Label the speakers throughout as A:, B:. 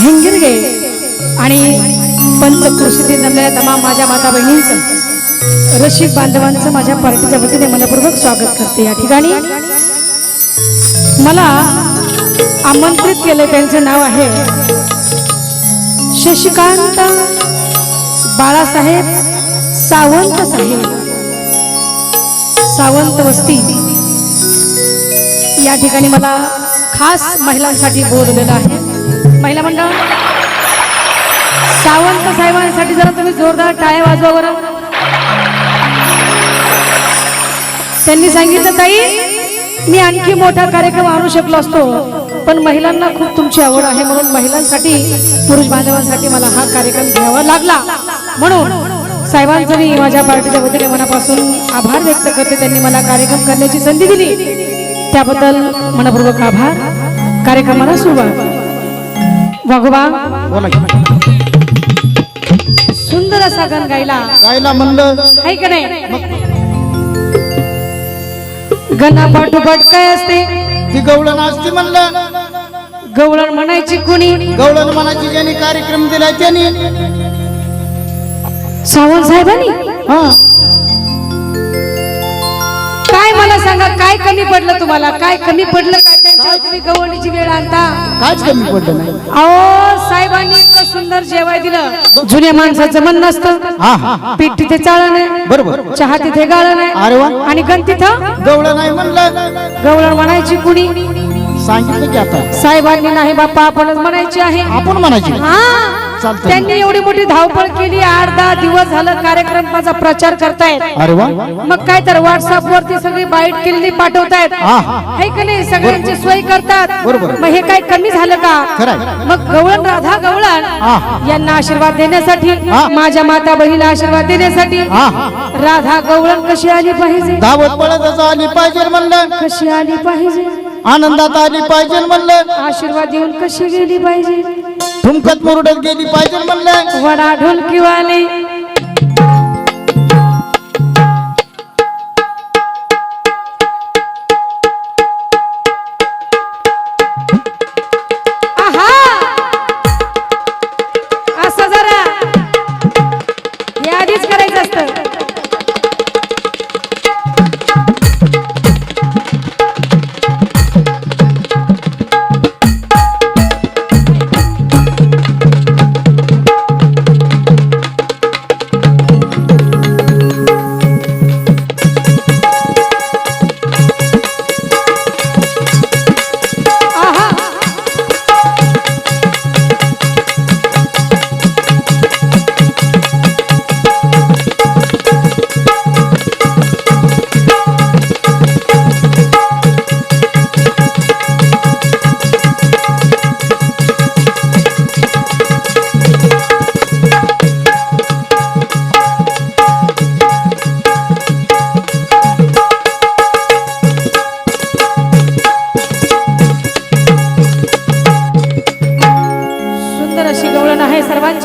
A: हिंगिरगे आणि पंचकृषीतील जमलेल्या तमाम माझ्या माता बहिणींचं रसिक बांधवांचं माझ्या पार्टीच्या वतीने मनपूर्वक स्वागत करते या ठिकाणी. मला आमंत्रित केलं त्यांचं नाव आहे शशिकांत बाळासाहेब सावंत साहेब. सावंत वस्ती. या ठिकाणी मला खास महिलांसाठी बोलवलेलं आहे. महिला मंडळ सावंत साहेबांसाठी जरा तुम्ही जोरदार टाळ्या वाजवा बरं. त्यांनी सांगितलं ताई मी आणखी मोठा कार्यक्रम आणू शकलो असतो पण महिलांना खूप तुमची आवड आहे म्हणून महिलांसाठी पुरुष बांधवांसाठी मला हा कार्यक्रम घ्यावा लागला. म्हणून साहेबांचं मी माझ्या पार्टीच्या वतीने मनापासून आभार व्यक्त करते. त्यांनी मला कार्यक्रम करण्याची संधी दिली. त्याबद्दल मनपूर्वक आभार. कार्यक्रमाला सुरुवात. वाघोबा?
B: बोला की.
A: सुंदर असा गाण गायला.
B: गायला म्हणलं
A: आहे का नाही? गणा पाठोपाठ काय असते?
B: ती गवळण असती म्हणलं.
A: गवळण म्हणायची कुणी?
B: गवळण मनाची ज्यांनी कार्यक्रम दिलाय त्यांनी.
A: सावंत साहेबांनी?
B: हा.
A: मला सांगा? काय कमी पडलं तुम्हाला? काय कमी पडलं काय त्यांच्यावर तुम्ही गवळणीची वेळ आणता?
B: काच कमी पडलं नाही.
A: अहो साहेबांनी इतकं सुंदर जेवाय दिलं. जुन्या माणसाचं मन नसतं.
B: हा हा.
A: पीठ तिथे चाळण आहे.
B: बरोबर.
A: चहा तिथे गाळण
B: अरे वा.
A: आहे आणि गण तिथं?
B: गवळण नाही म्हणलं.
A: गवळण म्हणायची कुणी?
B: सांगितलं की आता.
A: साहेबांनी नाही बाप्पा आपणच म्हणायची आहे.
B: आपण म्हणायची
A: हा. त्यांनी एवढी मोठी धावपळ केली आठ दहा दिवस झालं कार्यक्रमाचा प्रचार करतायत.
B: अरे वा.
A: मग काय तर व्हॉट्सअप वरती सगळी बाईट केलेली पाठवतायत.
B: हा.
A: है का नाही? सगळ्यांची सोय करतात.
B: बरोबर.
A: मग हे काय कमी झालं का. मग गवळण राधा गवळण
B: हा.
A: यांना आशीर्वाद देण्यासाठी. माझ्या माता बहिणीला आशीर्वाद देण्यासाठी राधा गवळण कशी आली पाहिजे?
B: धावत पळत आली पाहिजे म्हणलं.
A: कशी आली पाहिजे?
B: आनंदात आली पाहिजे म्हणलं.
A: आशीर्वाद देऊन कशी गेली पाहिजे?
B: ठुमकत मुरडत गेली पाहिजे म्हणलं.
A: वडा ढोलकीवाले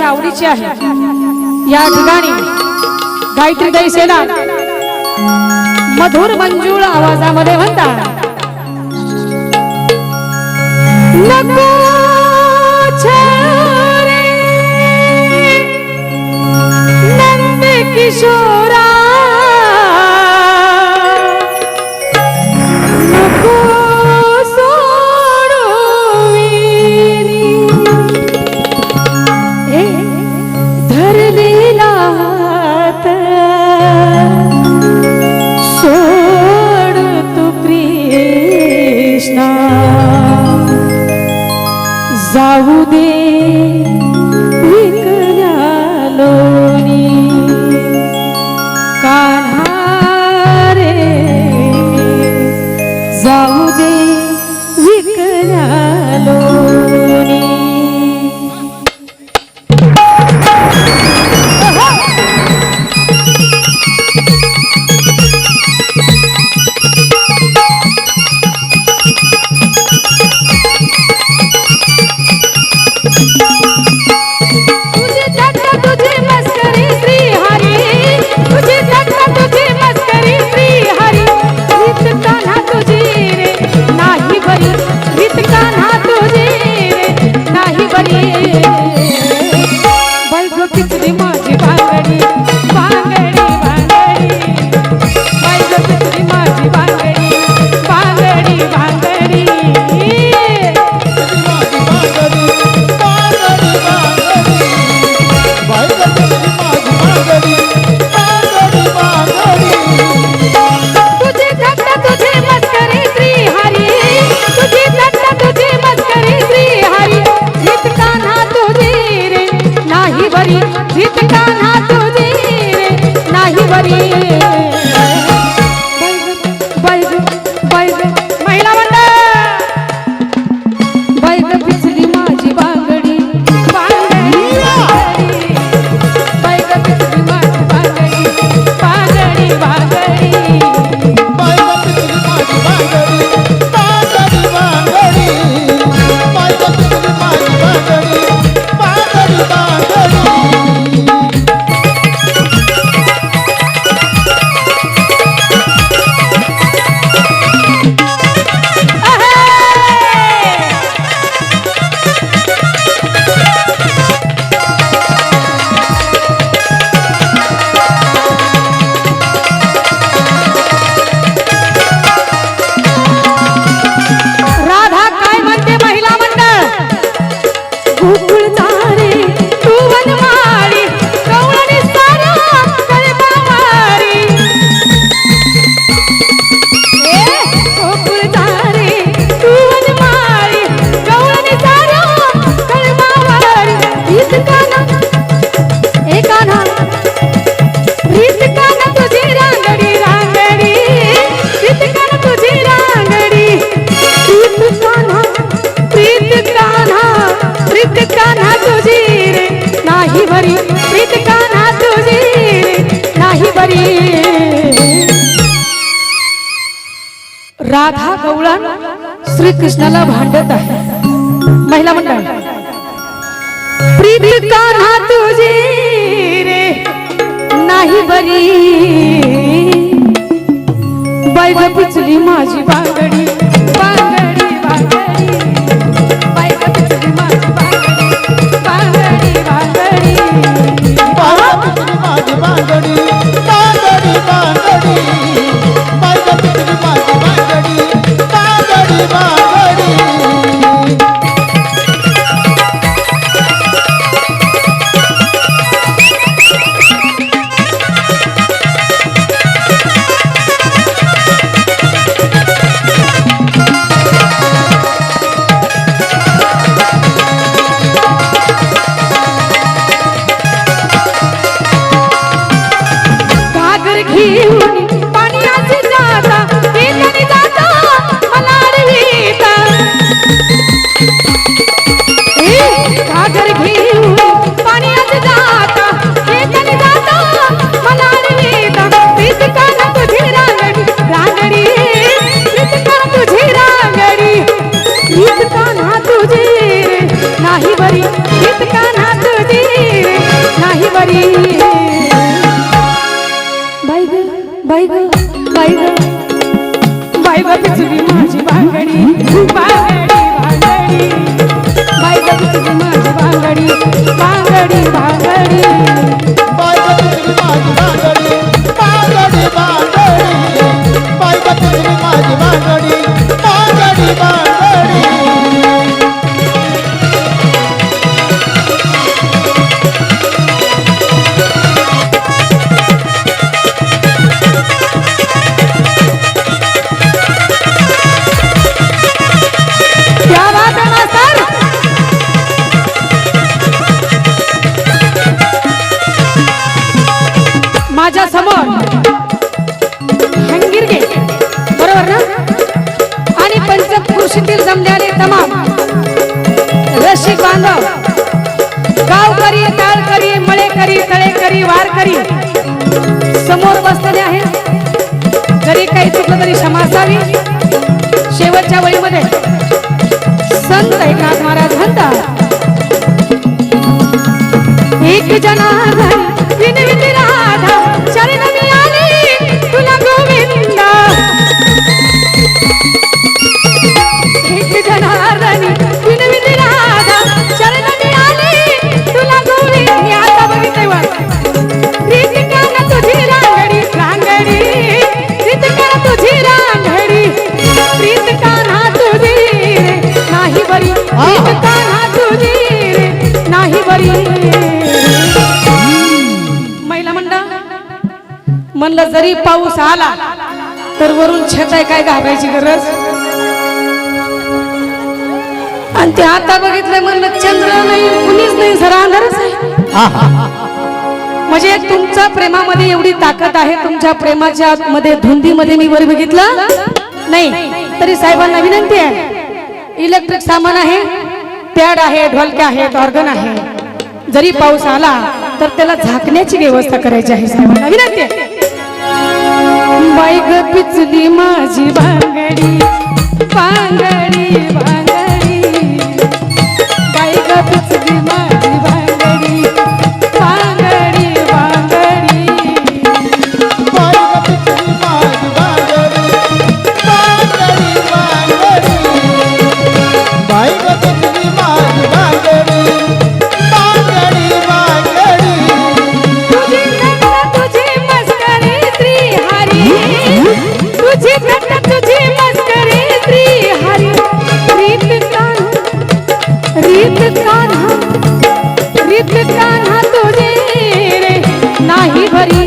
A: माझ्या आवडीची आहे. या ठिकाणी गायत्री दैसेना मधुर मंजूळ आवाजामध्ये म्हणतात. किशोर দাউদের श्री कृष्णाला भांडत आहे. महिला मंडळ प्रीत का রে वारकरी समोर बसलेले आहेत जरी काही चुकलं तरी क्षमा असावी. शेवटच्या वेळीमध्ये संत एकनाथ महाराज म्हणतात एक जना जरी पाऊस आला तर वरून छताय काय घाबरायची गरज? आणि ते आता बघितलंय म्हणलं चंद्र नाही कुणीच नाही जरा अंधारच आहे.
B: आहा
A: म्हणजे तुमच्या प्रेमामध्ये एवढी ताकद आहे तुमच्या प्रेमाच्या मध्ये धुंदीमध्ये मी वर बघितलं नाही. तरी साहेबांना विनंती आहे इलेक्ट्रिक सामान आहे पॅड आहे ढोलक्या आहेत ऑर्गन आहे. जरी पाऊस आला तर त्याला झाकण्याची व्यवस्था करायची आहे साहेबांना विनंती आहे. बाईग पिचली माझी भांगडी भांगडी भांगडी. बाईग पिचली माझी कान्हा तुझे रे. नाही बरी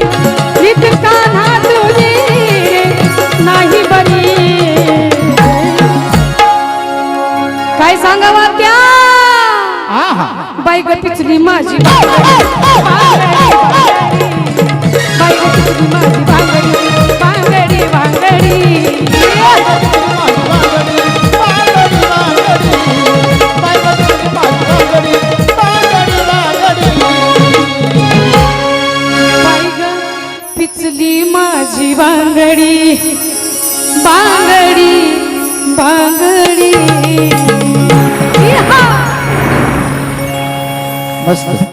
A: रीत कान्हा तुझे रे. नाही बरी. काय सांगावा त्या
B: आहा.
A: बाई ग पिचली माझी बाई ग पिचली माझी बांगडी बांगडी बांगडी